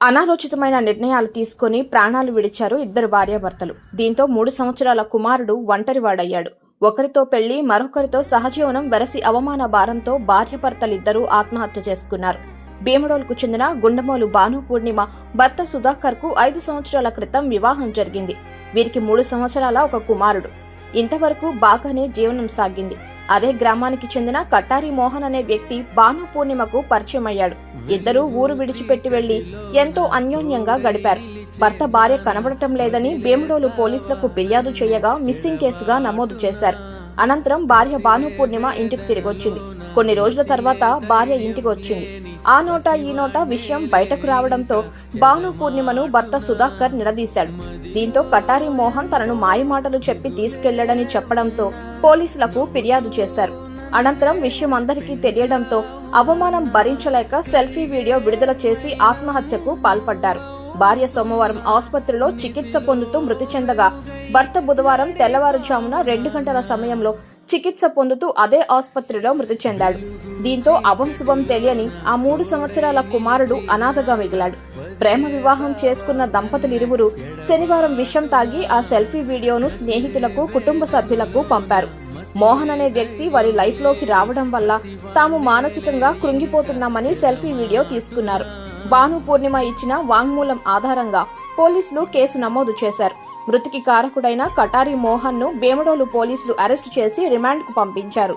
అనాలోచితమైన నిర్ణయాలు తీసుకొని ప్రాణాలు విడిచారు ఇద్దరు భార్యాభర్తలు. దీంతో మూడు సంవత్సరాల కుమారుడు ఒంటరివాడయ్యాడు. ఒకరితో పెళ్ళి మరొకరితో సహజీవనం వెరసి అవమాన భారంతో భార్యాభర్తలిద్దరూ ఆత్మహత్య చేసుకున్నారు. భీమడోల్కు చెందిన గుండమోలు భాను పూర్ణిమ భర్త సుధాకర్కు ఐదు సంవత్సరాల క్రితం వివాహం జరిగింది. వీరికి మూడు సంవత్సరాల ఒక కుమారుడు. ఇంతవరకు బాగానే జీవనం సాగింది. అదే గ్రామానికి చెందిన కట్టారి మోహన్ అనే వ్యక్తి భాను పూర్ణిమకు పరిచయం అయ్యాడు ఇద్దరూ ఊరు విడిచిపెట్టి వెళ్ళి ఎంతో అన్యోన్యంగా గడిపారు. భర్త భార్య కనబడటం లేదని భీమడోలు పోలీసులకు ఫిర్యాదు చేయగా మిస్సింగ్ కేసుగా నమోదు చేశారు. అనంతరం భార్య భాను పూర్ణిమ ఇంటికి తిరిగొచ్చింది. కొన్ని రోజుల తర్వాత భార్య ఇంటికి వచ్చింది. ఆ నోట ఈ నోట విషయం బయటకు రావడంతో భాను పూర్ణిమను భర్త సుధాకర్ నిలదీశాడు. దీంతో కటారి మోహన్ తనను మాయమాటలు చెప్పి తీసుకెళ్ళాడని చెప్పడంతో పోలీసులకు ఫిర్యాదు చేశారు. అనంతరం విషయం అందరికీ తెలియడంతో అవమానం భరించలేక సెల్ఫీ వీడియో విడుదల చేసి ఆత్మహత్యకు పాల్పడ్డారు. భార్య సోమవారం ఆసుపత్రిలో చికిత్స పొందుతూ మృతి చెందగా భర్త బుధవారం తెల్లవారుజామున రెండు గంటల సమయంలో చికిత్స పొందుతూ అదే ఆసుపత్రిలో మృతి చెందాడు. దీంతో అభం శుభం తెలియని ఆ మూడు సంవత్సరాల కుమారుడు అనాథగా మిగిలాడు. ప్రేమ వివాహం చేసుకున్న దంపతులిరువురు శనివారం విషం తాగి ఆ సెల్ఫీ వీడియోను స్నేహితులకు కుటుంబ సభ్యులకు పంపారు. మోహన్ అనే వ్యక్తి వారి లైఫ్లోకి రావడం వల్ల తాము మానసికంగా కృంగిపోతున్నామని సెల్ఫీ వీడియో తీసుకున్నారు. భాను పూర్ణిమ ఇచ్చిన వాంగ్మూలం ఆధారంగా పోలీసులు కేసు నమోదు చేశారు. మృతికి కారకుడైన కటారి మోహన్ను పోలీసులు అరెస్టు చేసి రిమాండ్కు పంపించారు.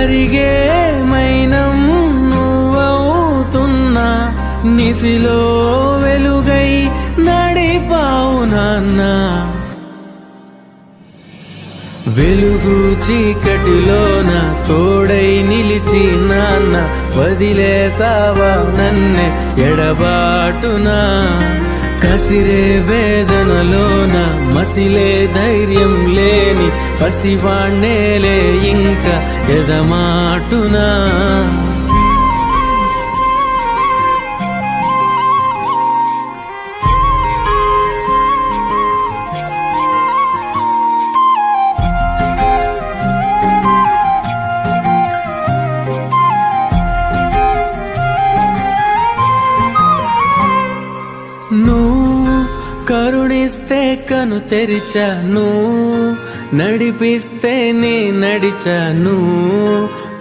మరిగేమైనం నువ్వవుతున్నా నిసిలో వెలుగై నడిపావు నాన్న వెలుగు చీకటిలోన తోడై నిలిచి నాన్న. వదిలేసావా నన్నే ఎడబాటునా. కసిరే వేదనలోన మసిలే ధైర్యం లేని పసివాణ్ణేలే ఇంకా ఎదమాటునా? కరుణిస్తే కను తెరిచాను. నడిపిస్తే నే నడిచాను.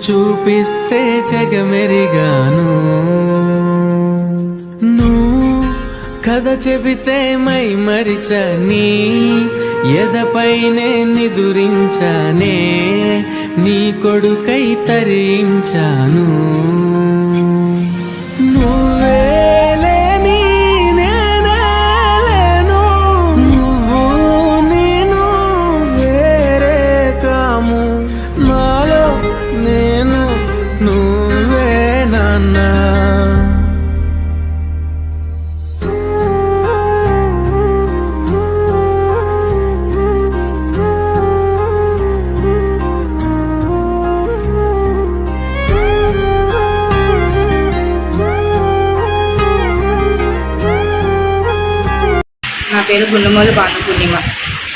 చూపిస్తే జగమెరిగాను నువ్వు కథ చెబితే మై మరిచని ఎదపైనే నిదురించానే నీ కొడుకై తరించాను పేరు గుండమోలు భాను పూర్ణిమ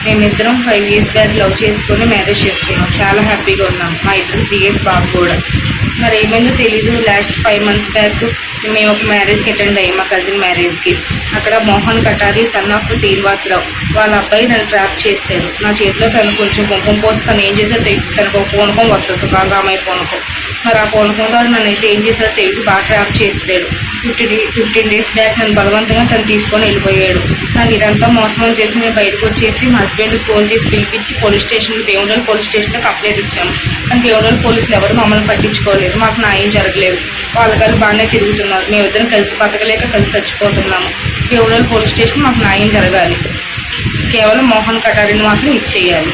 మేమిద్దరం ఫైవ్ ఇయర్స్ బ్యాక్ లవ్ చేసుకుని మ్యారేజ్ చేసుకున్నాం. చాలా హ్యాపీగా ఉన్నాం. మా ఇద్దరు త్రీ ఇయర్స్ బాబు కూడా. మరి ఏమైందో తెలీదు. లాస్ట్ ఫైవ్ మంత్స్ బ్యాక్ మేము ఒక మ్యారేజ్కి అటెండ్ అయ్యాం. మా కజిన్ మ్యారేజ్కి అక్కడ మోహన్ కటారి సన్ ఆఫ్ శ్రీనివాసరావు వాళ్ళ అబ్బాయి నన్ను ట్రాప్ చేశారు. నా చేతిలో తను కొంచెం కుంకుమ పోసి తను ఏం చేశారో తెలియదు తనకు ఒక పూనకం వస్తుంది సుఖాంగామయ్య పూనకం. మరి ఆ పూనకంలో నన్ను అయితే ఏం చేశారో తెలియదు బాగా ట్రాప్ చేశాడు ఫిఫ్టీ ఫిఫ్టీన్ డేస్ బ్యాక్ నన్ను బలవంతంగా తను తీసుకొని వెళ్ళిపోయాడు. నాకు ఇదంతా మోసం చేసి తెలిసి నేను బయటకు వచ్చేసి మా హస్బెండ్ ఫోన్ చేసి పిలిపించి పోలీస్ స్టేషన్ దేవుడల్ పోలీస్ స్టేషన్లో కంప్లైంట్ ఇచ్చాము కానీ దేవుడల్ పోలీసులు ఎవరు మమ్మల్ని పట్టించుకోలేదు. మాకు న్యాయం జరగలేదు. వాళ్ళగారు బాగానే తిరుగుతున్నారు. మేమిద్దరం కలిసి బతకలేక కలిసి చచ్చిపోతున్నాము. దేవుడల్ పోలీస్ స్టేషన్ మాకు న్యాయం జరగాలి. కేవలం మోహన్ కటారిని మాత్రం ఇచ్చేయాలి.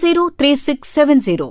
103670.